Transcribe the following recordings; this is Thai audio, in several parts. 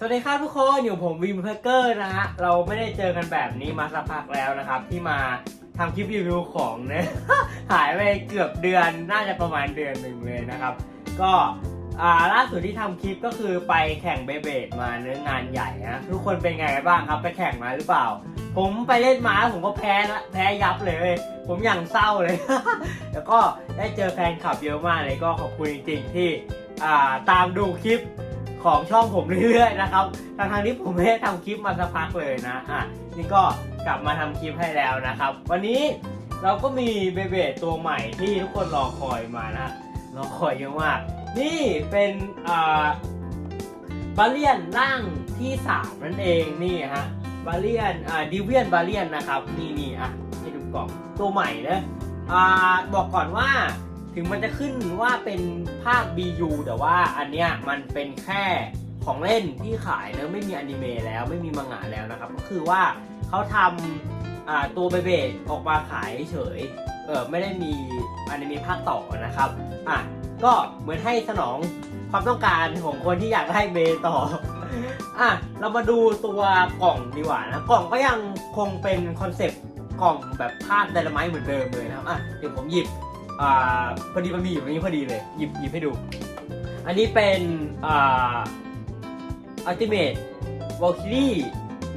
สวัสดีครับทุกคนอยู่ผมวิมเพเกอร์นะฮะเราไม่ได้เจอกันแบบนี้มาสักพักแล้วนะครับ ที่มาทำคลิปรีวิวของเนี่ย หายไปเกือบเดือนน่าจะประมาณเดือนหนึ่งเลยนะครับ ก็อ่าล่าสุดที่ทำคลิปก็คือไปแข่งเบเบดมาเนื้องานใหญ่นะทุกคนเป็นไงกันบ้างครับ ไปแข่งมาหรือเปล่า ผมไปเล่นมาผมก็แพ้ละแพ้ยับเลยเว้ยผมอย่างเศร้าเลย แล้วก็ได้เจอแฟนคลับเยอะมากเลยก็ขอบคุณจริงๆที่อ่าตามดูคลิป ของช่องผมเรื่อยๆนะครับทางทางที่ผมไม่ได้ทำคลิปมาสักพักเลยนะอะนี่ก็กลับมาทำคลิปให้แล้วนะครับ วันนี้เราก็มีเบเบดตัวใหม่ที่ทุกคนรอคอยมานะรอคอยเยอะมาก นี่เป็นอ่าบาเลียนร่างที่3นั่นเองนี่ฮะบาเลียนอ่าดิเวียนบาเลียนนะครับ นี่นี่อะให้ดูกล่องตัวใหม่นะอ่าบอกก่อนว่า ถึงมันจะขึ้นว่าเป็นภาค BU แต่ว่าอันเนี้ยมันเป็นแค่ของเล่นที่ขายเนอะไม่มีอนิเมะแล้วไม่มีมังงะแล้วนะครับ ก็คือว่าเขาทำตัวเบเบดออกมาขายเฉยเออไม่ได้มีอนิเมะภาคต่อนะครับอะก็เหมือนให้สนองความต้องการของคนที่อยากได้เบต่ออะเรามาดูตัวกล่องดีกว่านะกล่องก็ยังคงเป็นคอนเซปต์กล่องแบบภาคไดนาไมต์เหมือนเดิมเลยนะครับอะเดี๋ยวผมหยิบ อ่าพอดีมันมีอยู่ตรงนี้พอดีเลย หยิบหยิบให้ดู อันนี้เป็นอ่าอัลติเมทวอลคิลี่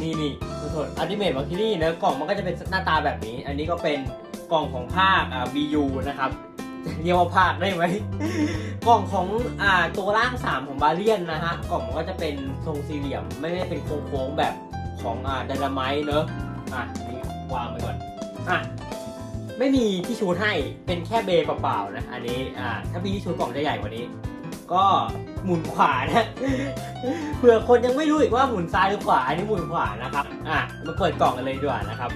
นี่นี่ทุกคนอัลติเมทวอลคิลี่เนื้อกล่องมันก็จะเป็นหน้าตาแบบนี้ อันนี้ก็เป็นกล่องของภาคอ่า BU นะครับเรียกว่าภาคได้ไหม กล่องของอ่าตัวร่าง 3 ของบาเลียนนะฮะ กล่องมันก็จะเป็นทรงสี่เหลี่ยม ไม่ได้เป็นโค้งๆแบบของอ่าดนาไมต์เนอะอะนี่วางไปก่อน อะ ไม่มีที่ชูให้เป็นแค่เบย์เปล่าๆนะอันนี้อ่าถ้ามีที่ชูกล่องจะใหญ่กว่านี้ ก็หมุนขวานะเผื่อคนยังไม่รู้อีกว่าหมุนซ้ายหรือขวาอันนี้หมุนขวานะครับอะมาเปิดกล่องกันเลยดีกว่านะครับ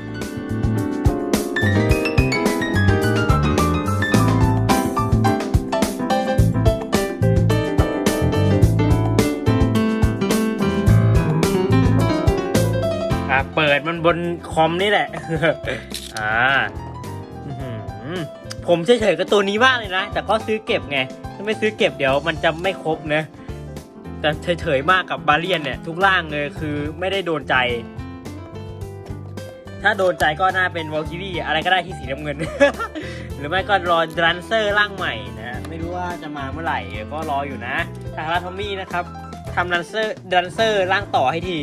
อะเปิดมันบนคอมนี่แหละ อ่า ผมเฉยๆกับตัวนี้มากเลยนะ แต่ก็ซื้อเก็บไง ถ้าไม่ซื้อเก็บเดี๋ยวมันจะไม่ครบนะ แต่เฉยๆมากกับบาเลียนเนี่ยทุกร่างเลยคือไม่ได้โดนใจ ถ้าโดนใจก็น่าเป็นวอลคิรี่อะไรก็ได้ที่สีน้ำเงิน หรือไม่ก็รอดันเซอร์ร่างใหม่นะ ไม่รู้ว่าจะมาเมื่อไหร่ก็รออยู่นะ ทางลาทอมมี่นะครับทำดันเซอร์ดันเซอร์ร่างต่อให้ที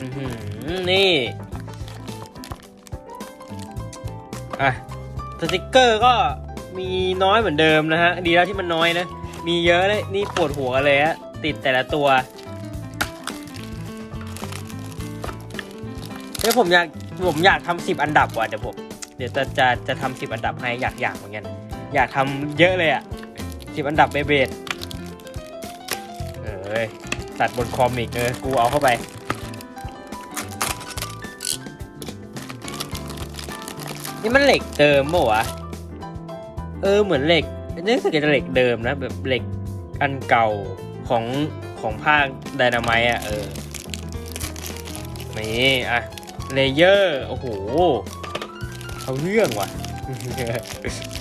อื้อหือนี่ อะ สติกเกอร์ก็มีน้อยเหมือนเดิมนะฮะ ดีแล้วที่มันน้อยนะ มีเยอะเลยนี่ปวดหัวเลยฮะ ติดแต่ละตัวเฮ้ยผมอยากผมอยากทำสิบอันดับว่ะเดี๋ยวผมเดี๋ยวจะจะจะทำสิบอันดับให้อยากอยากเหมือนกันอยากทำเยอะเลยอะสิบอันดับเบเบดเอ้ยสัตว์บนคอมิกเออกูเอาเข้าไป นี่มันเหล็กเดิมปะวะ เออเหมือนเหล็กนี่สึกจะเหล็กเดิมนะ แบบเหล็กอันเก่าของของภาคไดนาไมต์อะเออ นี่อะเลเยอร์โอ้โห เอาเรื่องว่ะ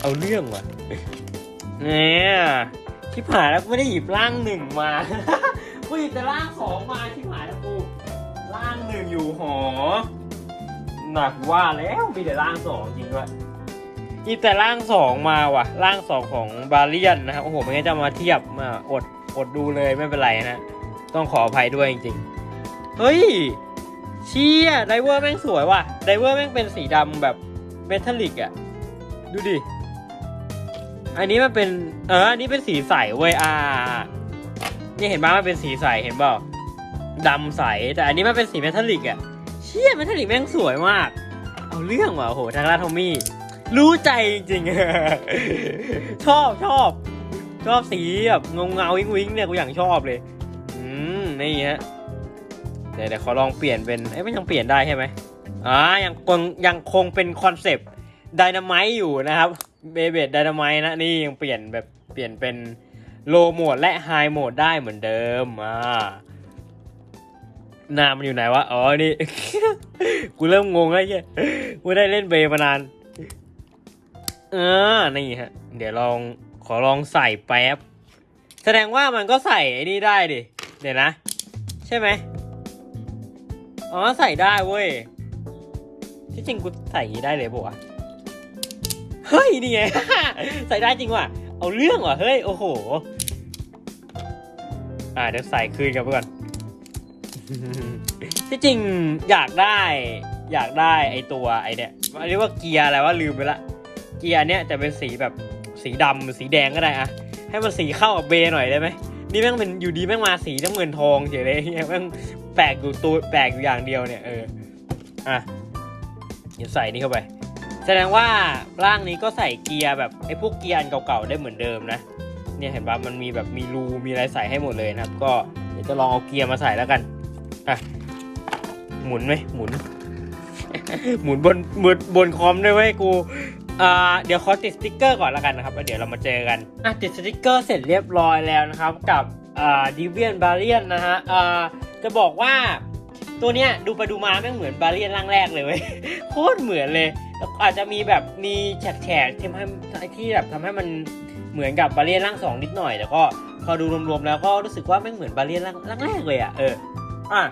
เอาเรื่องว่ะเนี่ยที่ผ่านแล้วกูไม่ได้หยิบร่างหนึ่งมากูหยิบแต่ร่างสองมาที่ผ่านแล้วกูร่างหนึ่งอยู่หอ หนักว่าแล้วมีแต่ร่างสองจริงด้วยอีแต่ร่างสองมาว่ะร่างสองของบาเลียนนะครับโอ้โหไม่งั้นจะมาเทียบมาอดอดดูเลยไม่เป็นไรนะต้องขออภัยด้วยจริงๆเฮ้ยเชี่ยไดเวอร์แม่งสวยว่ะไดเวอร์แม่งเป็นสีดำแบบเมทัลลิกอะดูดิอันนี้มันเป็นเอออันนี้เป็นสีใสเว้ยอ่านี่เห็นไหมมันเป็นสีใสเห็นเปล่าดำใสแต่อันนี้มันเป็นสีเมทัลลิกอะ เชี่ยแมทลลิกแม่งสวยมาก เอาเรื่องว่ะโหทางราทอมมี่ รู้ใจจริงๆ ชอบชอบ ชอบสีแบบเงาเงาวิ้งวิ้งเนี่ยกูอย่างชอบเลย อืมนี่ฮะเดี๋ยวเดี๋ยวขอลองเปลี่ยนเป็นเอ้ยมันยังเปลี่ยนได้ใช่ไหมอ่ายังคงยังคงเป็นคอนเซปต์ไดนาไมต์อยู่นะครับเบเบดไดนาไมต์นะนี่ยังเปลี่ยนแบบเปลี่ยนเป็นโลโหมดและไฮโหมดได้เหมือนเดิมอ่า หน้ามันอยู่ไหนวะ อ๋อ นี่ กูเริ่มงงแล้วเหี้ยกูได้เล่นเบย์มานาน เออ นี่ฮะ เดี๋ยวลอง ขอลองใส่แป๊บ แสดงว่ามันก็ใส่ไอ้นี่ได้ดิ เดี๋ยวนะ ใช่ไหม อ๋อ ใส่ได้เว้ย ที่จริงกูใส่ยี่ได้เลยปะวะ เฮ้ย นี่ไง ใส่ได้จริงว่ะ เอาเรื่องว่ะ เฮ้ย โอ้โห อ่าเดี๋ยวใส่คืนกันไปก่อน ที่จริงอยากได้ อยากได้ไอตัวไอเนี่ยเรียกว่าเกียร์อะไรว่าลืมไปละเกียร์เนี้ยจะเป็นสีแบบสีดำหรือสีแดงก็ได้อะให้มันสีเข้ากับเบหน่อยได้ไหมนี่แม่งเป็นอยู่ดีแม่งมาสีน้ำเงินทองเฉยเลยเหี้ยแม่งแปลกอยู่ตัวแปลกอยู่อย่างเดียวเนี่ยเอออะเดี๋ยวใส่นี่เข้าไป แสดงว่าร่างนี้ก็ใส่เกียร์แบบไอ้พวกเกียร์อันเก่าๆได้เหมือนเดิมนะเนี่ยเห็นปะมันมีแบบมีรูมีอะไรใส่ให้หมดเลยนะครับ ก็เดี๋ยวจะลองเอาเกียร์มาใส่แล้วกัน อะ หมุนไหมหมุน หมุนบนบนบนคอมได้วยเว้ยกูอ่าเดี๋ยวขอติดสติ๊กเกอร์ก่อนล้วกันนะครับแล้วเดี๋ยวเรามาเจอกันอะติดสติ๊กเกอร์เสร็จเรียบร้อยแล้วนะครับ กับอ่าดิเวียนบาเลียนนะฮะอ่าจะบอกว่าตัวเนี้ยดูไปดูมาแม่เหมือนบาเลียนร่างแรกเลยเว้ยโคตรเหมือนเลยอาจจะมีแบบมีแฉกๆที่ทำให้ที่แบบทำให้มันเหมือนกับบาเลียนร่างสองนิดหน่อยแต่ก็พอดูรวมๆแล้วก็รู้สึกว่าแม่เหมือนบาเลียนร่างร่างแรกเลยอะเออ อะ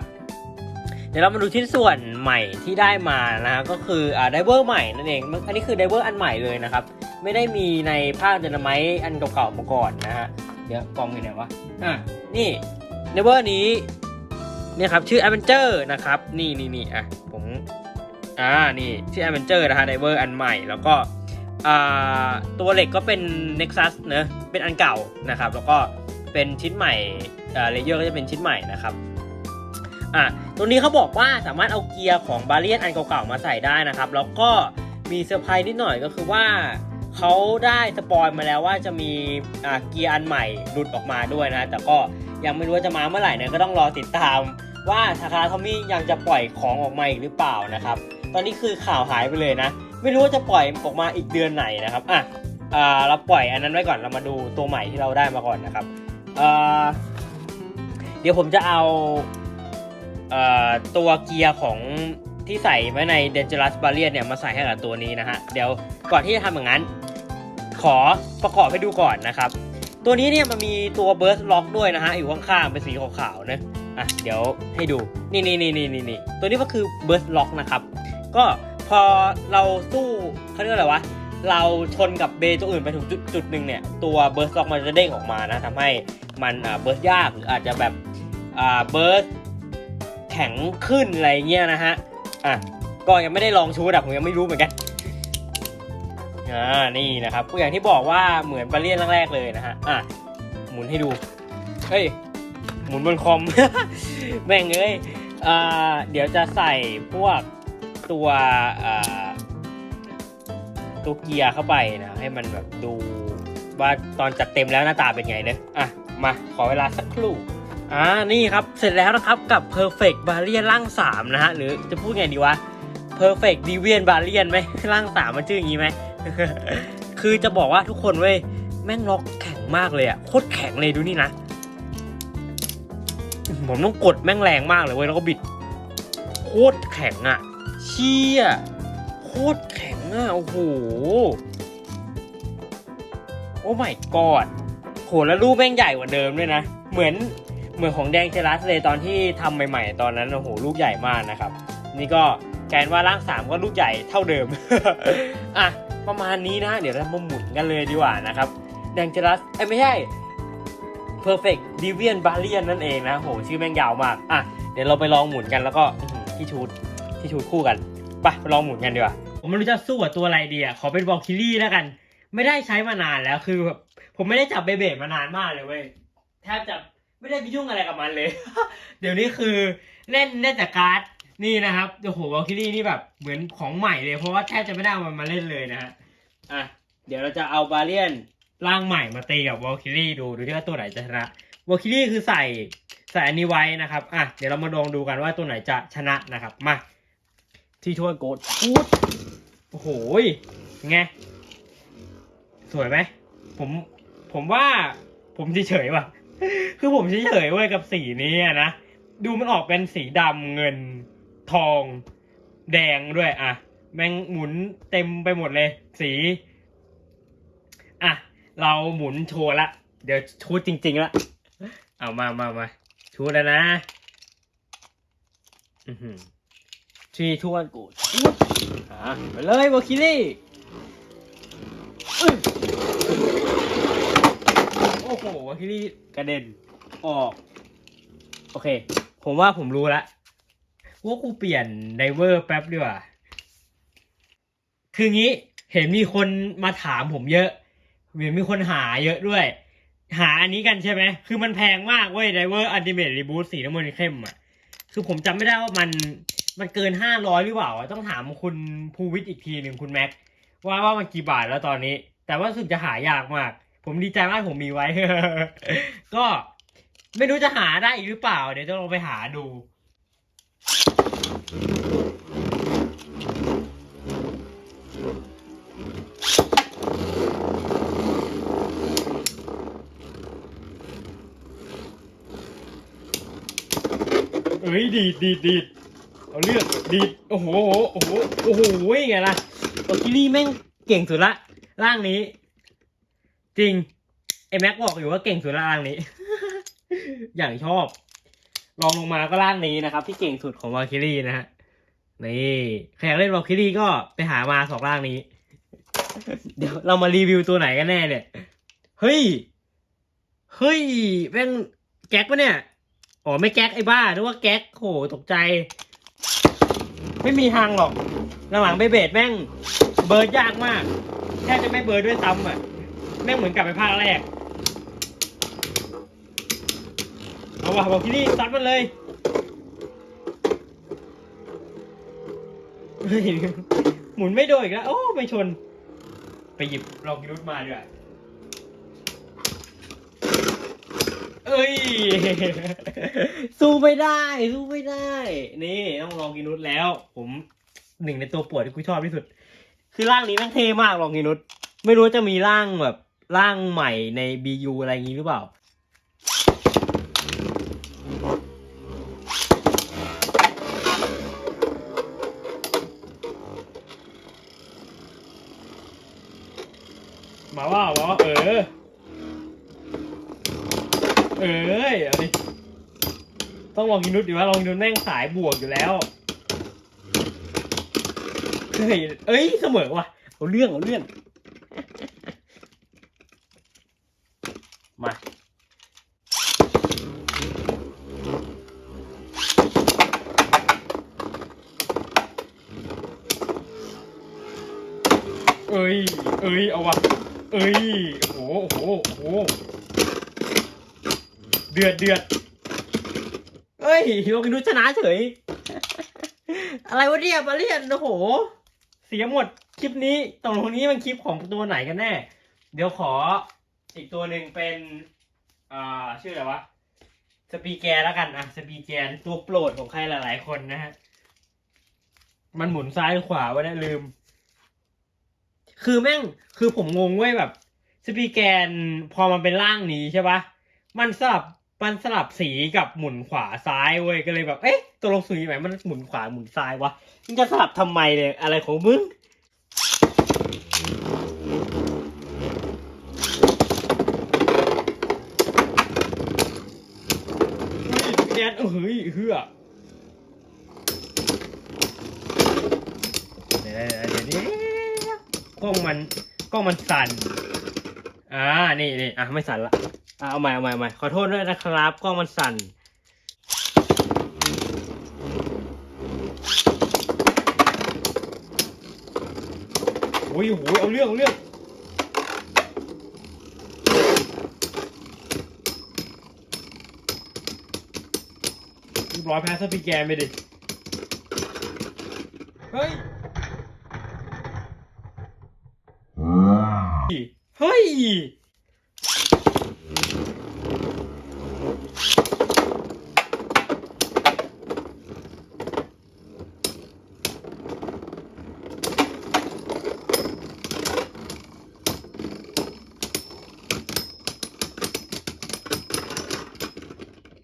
เดี๋ยวเรามาดูชิ้นส่วนใหม่ที่ได้มานะฮะก็คืออ่าไดเวอร์ใหม่นั่นเอง อันนี้คือไดเวอร์อันใหม่เลยนะครับ ไม่ได้มีในภาคเดนไมต์อันเก่าๆมาก่อนนะฮะเดี๋ยวกล้องอยู่ไหนวะอะนี่ไดเวอร์นี้เนี่ยครับชื่อ a อ v e n เจอร์นะครับ นี่นี่นี่อะผมอ่านี่ชื่อ a อ v e n เจอร์นะฮะไดเวอร์อันใหม่แล้วก็อ่าตัวเหล็กก็เป็น Nexus เนอะเป็นอันเก่านะครับ แล้วก็เป็นชิ้นใหม่อ่าเลเยอร์ก็จะเป็นชิ้นใหม่นะครับ อะตัวนี้เขาบอกว่าสามารถเอาเกียร์ของบาเลียนอันเก่าๆมาใส่ได้นะครับ แล้วก็มีเซอร์ไพรส์นิดหน่อยก็คือว่าเขาได้สปอยมาแล้วว่าจะมีเกียร์อันใหม่หลุดออกมาด้วยนะ แต่ก็ยังไม่รู้ว่าจะมาเมื่อไหร่นะก็ต้องรอติดตาม ว่าทาคาทอมมี่ยังจะปล่อยของออกมาอีกหรือเปล่านะครับ ตอนนี้คือข่าวหายไปเลยนะ ไม่รู้ว่าจะปล่อยออกมาอีกเดือนไหนนะครับอะเราปล่อยอันนั้นไว้ก่อนเรามาดูตัวใหม่ที่เราได้มาก่อนนะครับเดี๋ยวผมจะเอา ตัวเกียร์ของที่ใส่ไว้ใน Dangerous Barrier เนี่ยมาใส่ให้กับตัวนี้นะฮะ เดี๋ยวก่อนที่จะทำอย่างนั้น ขอประกอบให้ดูก่อนนะครับ ตัวนี้เนี่ยมันมีตัว Burst Lock ด้วยนะฮะ อยู่ข้างๆเป็นสีขาวๆนะอะเดี๋ยวให้ดู นี่นี่นี่นี่นี่ตัวนี้ก็คือ Burst Lock นะครับ ก็พอเราสู้เขาเรียกอะไรวะ เราชนกับเบย์ตัวอื่นไปถึงจุดจุดหนึ่งเนี่ย ตัว Burst Lock มันจะเด้งออกมานะทำให้มันอ่า Burst ยากหรืออาจจะแบบอ่า Burst แข็งขึ้นอะไรเงี้ยนะฮะ อะ ก็ยังไม่ได้ลองชูดอะผมยังไม่รู้เหมือนกัน อ่า นี่นะครับก็อย่างที่บอกว่าเหมือนบาเลียนแรกๆเลยนะฮะ อะ หมุนให้ดู เฮ้ย หมุนบนคอม แม่งเอ้ย อ่า เดี๋ยวจะใส่พวกตัวอ่าตัวเกียร์เข้าไปนะ ให้มันแบบดูว่าตอนจัดเต็มแล้วหน้าตาเป็นไงเนอะอะ มา ขอเวลาสักครู่ อ่านี่ครับเสร็จแล้วนะครับกับ Perfect Barrier ร่าง3นะฮะหรือจะพูดไงดีวะ Perfect Deviant Barrier ไหมร่าง3มันชื่ออย่างนี้ไหมคือจะบอกว่าทุกคนเว้ยแม่งล็อกแข็งมากเลยอะโคตรแข็งเลยดูนี่นะ ผมต้องกดแม่งแรงมากเลยเว้ยแล้วก็บิด โคตรแข็งอะเชี่ยโคตรแข็งอะโอ้โหโอ้ my god โหแล้วรูปแม่งใหญ่กว่าเดิมด้วยนะ เหมือน เหมือนของแดงเจลัสเลยตอนที่ทำใหม่ ๆ ตอนนั้นโอ้โหลูกใหญ่มากนะครับ นี่ก็แกนว่าร่างสามก็ลูกใหญ่เท่าเดิม อะประมาณนี้นะ เดี๋ยวเรามาหมุนกันเลยดีกว่านะครับ แดงเจลัสเอ้ไม่ใช่ Perfect Deviant Barrier นั่นเองนะโหชื่อแม่งยาวมาก อะเดี๋ยวเราไปลองหมุนกันแล้วก็ที่ชูดที่ชูดคู่กันไปไปลองหมุนกันดีกว่าผมไม่รู้จะสู้กับตัวอะไรดีอะขอเป็นบอลคิลี่แล้วกัน ไม่ได้ใช้มานานแล้วคือแบบผมไม่ได้จับเบเบดมานานมากเลยเว้ยแทบจะ ไม่ได้ไปยุ่งอะไรกับมันเลย เดี๋ยวนี้คือเล่นเล่นแต่การ์ดนี่นะครับโอ้โหวอลคิลี่นี่แบบเหมือนของใหม่เลยเพราะว่าแทบจะไม่ได้เอามันมาเล่นเลยนะฮะอะเดี๋ยวเราจะเอาบาเลียนร่างใหม่มาตีกับวอลคิลี่ดูดูที่ว่าตัวไหนจะชนะวอลคิลี่คือใส่ใส่อันนี้ไว้นะครับอะเดี๋ยวเรามาลองดูกันว่าตัวไหนจะชนะนะครับมาที่ช่วยโกดพูดโอ้โหไงสวยไหมผมผมว่าผมเฉยๆว่ะ คือผมเฉยๆเว้ยกับสีนี้อะนะ ดูมันออกเป็นสีดำเงินทอง แดงด้วยอะ แม่งหมุนเต็มไปหมดเลย สีอะเราหมุนโชว์ละ เดี๋ยวชูดจริง ๆละ เอามามามาชูดแล้วนะอือหือทีทวนกูอุ๊ยอ่าไปเลยวอคิลี่อื้อโอ้โหวอคิลี่กระเด็นออก โอเค ผมว่าผมรู้ละว่ากูเปลี่ยนไดเวอร์แป๊บดีกว่า คืองี้เห็นมีคนมาถามผมเยอะเห็นมีคนหาเยอะด้วย หาอันนี้กันใช่ไหม คือมันแพงมากเว้ยไดเวอร์อันติเมทรีบูทสีน้ำมันเข้มอะ คือผมจำไม่ได้ว่ามันมันเกินห้าร้อยหรือเปล่า ต้องถามคุณภูวิทย์อีกทีหนึ่งคุณแม็กว่าว่ามันกี่บาทแล้วตอนนี้ แต่ว่าสึกจะหายากมาก ผมดีใจมากผมมีไว้ ก็ไม่รู้จะหาได้อีกหรือเปล่า เดี๋ยวจะลองไปหาดู เอ้ยดีดดีดดีดเอาเลือดดีดโอ้โห โอ้โห โอ้โหไงล่ะโอคิลี่แม่งเก่งสุดละ ร่างนี้ จริงไอแม็กบอกอยู่ว่าเก่งสุดล่างนี้ อย่างชอบ ลองลงมาก็ร่างนี้นะครับ ที่เก่งสุดของวาคิลี่นะฮะนี่ใครอยากเล่นวาคิลี่ก็ไปหามาสองร่างนี้ เดี๋ยวเรามารีวิวตัวไหนกันแน่เนี่ย เฮ้ย เฮ้ยแม่งแก๊กปะเนี่ยอ๋อไม่แก๊กไอ้บ้านึกว่าแก๊กโหตกใจ ไม่มีทางหรอกหลังๆไปเบสแม่ง เบิร์ดยากมากแทบจะไม่เบิร์ดด้วยซ้ำอะ แม่งเหมือนกลับไปภาคแรก เอาว่ะบอกที่นี่ซัดมันเลยหมุนไม่โดนอีกแล้ว โอ้ ไม่ชน ไปหยิบลองกิรุตมาดีกว่าเอ้ย สู้ไม่ได้ สู้ไม่ได้ นี่ต้องลองกินุสแล้ว ผมหนึ่งในตัวปวดที่กูชอบที่สุด คือร่างนี้แม่งเท่มากลองกินุสไม่รู้จะมีร่างแบบ ร่างใหม่ใน BU อะไรอย่างนี้หรือเปล่า มาว่าว่าเออ เอ้ยเอาดิต้องลองกินนุชดีว่าลองกินนุชแม่งสายบวกอยู่แล้ว เฮ้ย เอ้ย เสมอว่ะ เอาเรื่อง เอาเรื่อง อ้ย เอาวะเอ้ยโอ้โหโอ้โห โอ้โห เดือดเดือดเอ้ยโลกินุชนะเฉย อะไรวะเนี่ยมาเรียนโอ้โห เสียหมด คลิปนี้ตรงนี้มันคลิปของตัวไหนกันแน่ เดี๋ยวขออีกตัวหนึ่งเป็น อ่า ชื่ออะไรวะ สปีแกนแล้วกันอะสปีแกนตัวโปรดของใครหลาย ๆ คนนะฮะ มันหมุนซ้ายขวาวะเนี่ยลืม คือแม่งคือผมงงเว้ยแบบสปีแกนพอมันเป็นร่างนี้ใช่ปะมันสลับมันสลับสีกับหมุนขวาซ้ายเว้ยก็เลยแบบเอ๊ะตัวลงสีไหนมันหมุนขวาหมุนซ้ายวะมึงจะสลับทำไมเนี่ยอะไรของมึงแกนเฮ้ยเฮือเดี๋ยวเดี๋ยวเดี๋ยวเดี๋ยว กล้องมันกล้องมันสั่น อ่า นี่นี่อะไม่สั่นละ อะเอาใหม่เอาใหม่เอาใหม่ขอโทษด้วยนะครับ กล้องมันสั่น โอ้ยโหเอาเรื่องเอาเรื่อง ร้อยแพ้สปีแกนไปดิ เฮ้ย เฮ้ย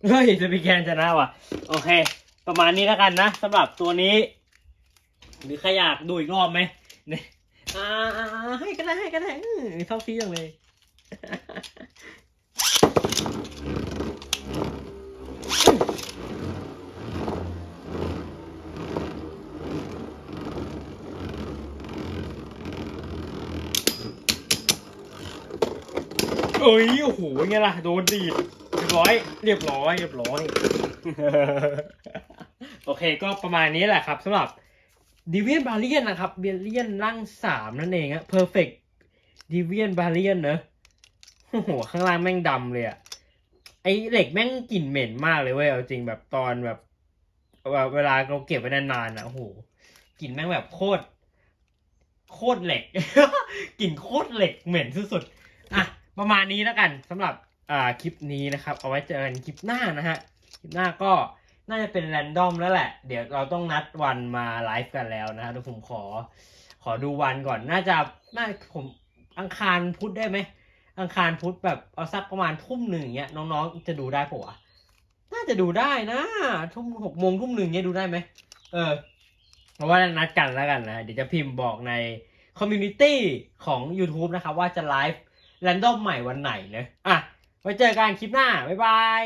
เฮ้ยสปีแกนชนะว่ะ โอเค ประมาณนี้แล้วกันนะสำหรับตัวนี้ หรือใครอยากดูอีกรอบไหมเนี่ยอ่าอ่าอ่า ให้ก็ได้ให้ก็ได้เข้าฟรีอย่างเลยเอ้ยโอ้โหไงล่ะ โดนดีดเรียบร้อย เรียบร้อย เรียบร้อย โอเค ก็ประมาณนี้แหละครับสำหรับ ดิเวียนบาเลียนนะครับเบียเลียนร่างสามนั่นเองอะเพอร์เฟกดิเวียนบาเลียนเนอะโอ้โหข้างล่างแม่งดำเลยอะไอเหล็กแม่งกลิ่นเหม็นมากเลยเว้ยเอาจริงแบบตอนแบบเวลาเราเก็บไว้นานๆอะโอ้โหกลิ่นแม่งแบบโคตรโคตรเหล็กกลิ่นโคตรเหล็กเหม็นสุดๆอะประมาณนี้แล้วกันสำหรับอ่าคลิปนี้นะครับ เอาไว้เจอกันคลิปหน้านะฮะคลิปหน้าก็ น่าจะเป็นแรนดอมแล้วแหละ เดี๋ยวเราต้องนัดวันมาไลฟ์กันแล้วนะฮะเดี๋ยวผมขอ ขอดูวันก่อน น่าจะ น่าผมอังคารพุธได้ไหม อังคารพุธแบบเอาสักประมาณทุ่มหนึ่งเงี้ยน้องๆจะดูได้ปะวะน่าจะดูได้นะทุ่มหกโมงทุ่มหนึ่งเงี้ยดูได้ไหม เออเพราะว่านัดกันแล้วกันนะ เดี๋ยวจะพิมพ์บอกในคอมมูนิตี้ของ YouTube นะครับ ว่าจะไลฟ์แรนดอมใหม่วันไหนเนะอะไว้เจอกันคลิปหน้า บ๊ายบาย